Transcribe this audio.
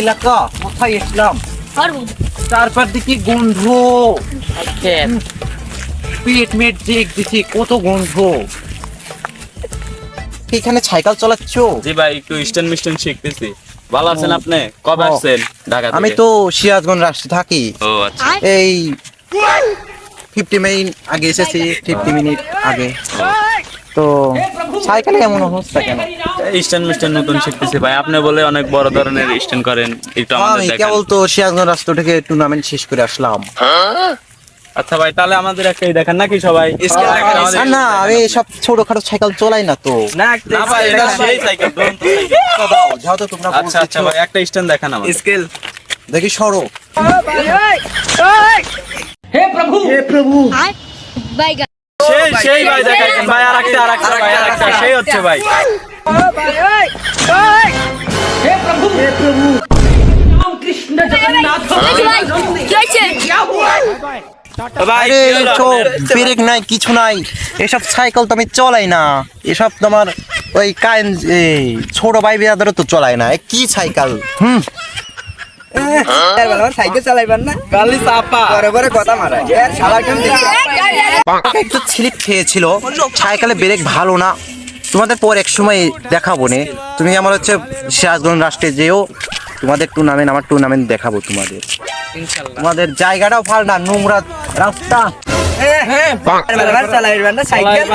এলাকা কোথায় এসলাম গন্ধ। আচ্ছা। পেট মেট কত গন্ধ। এখানে সাইকেল চালাচ্ছ? জি ভাই একটু ইস্টার্ন মিস্টার্ন শিখতেছি। ভালো আছেন আপনি? কবে আসছেন ঢাকা আমি তো সিরাজগঞ্জ রাষ্ট্রে থাকি। আচ্ছা। এই ফিফটি মিনিট আগে এসেছি ফিফটি মিনিট আগে। আচ্ছা। তো সাইকেলে এমন অবস্থা কেন? স্ট্যান্ড মিস্ট্যান্ড নতুন শিখতেছি ভাই। আপনি বলে অনেক বড় ধরনের স্ট্যান্ড করেন একটু আমাদের আমি দেখান। কেবল তো রাষ্ট্র থেকে টুর্নামেন্ট শেষ করে আসলাম। আচ্ছা ভাই তাহলে আমাদের একটাই দেখান নাকি সবাই? না আমি সব ছোটখাটো সাইকেল চলাই না তো। না ভাই এটা সেই সাইকেল। দাও, যেহেতু তোমরা আচ্ছা আচ্ছা ভাই একটা স্ট্যান্ড দেখান আমাদের। স্কেল দেখি সরো। বাইগা সেই সেই ভাই দেখাইছেন। ভাই আরেকটা আরেকটা ভাই আরেকটা সেই হচ্ছে ভাই। ভাই ভাই আরে কি হলো চোখ আপনার? ব্রেক নাই কিছু নাই। এসব সাইকেল তো আমি চলাই না। এসব তোমার ওই কাইন ছোট ভাই বিয়াদেরও তো চলাই না। কি সাইকেল? হুম? সাইকেল চালাইবার না? গালি চাপা। পরে পরে কথা মারা। এর শালা একটু স্লিপ খেয়েছিল। সাইকেলে ব্রেক ভালো না। তোমাদের পর এক সময় দেখাবো নে। তুমি আমার হচ্ছে সিরাজগঞ্জ রাষ্ট্রে যেও তোমাদের টুর্নামেন্ট আমার টুর্নামেন্ট দেখাবো তোমাদের। তোমাদের জায়গাটাও ভালো না নোংরা রাস্তা। সাইকেল?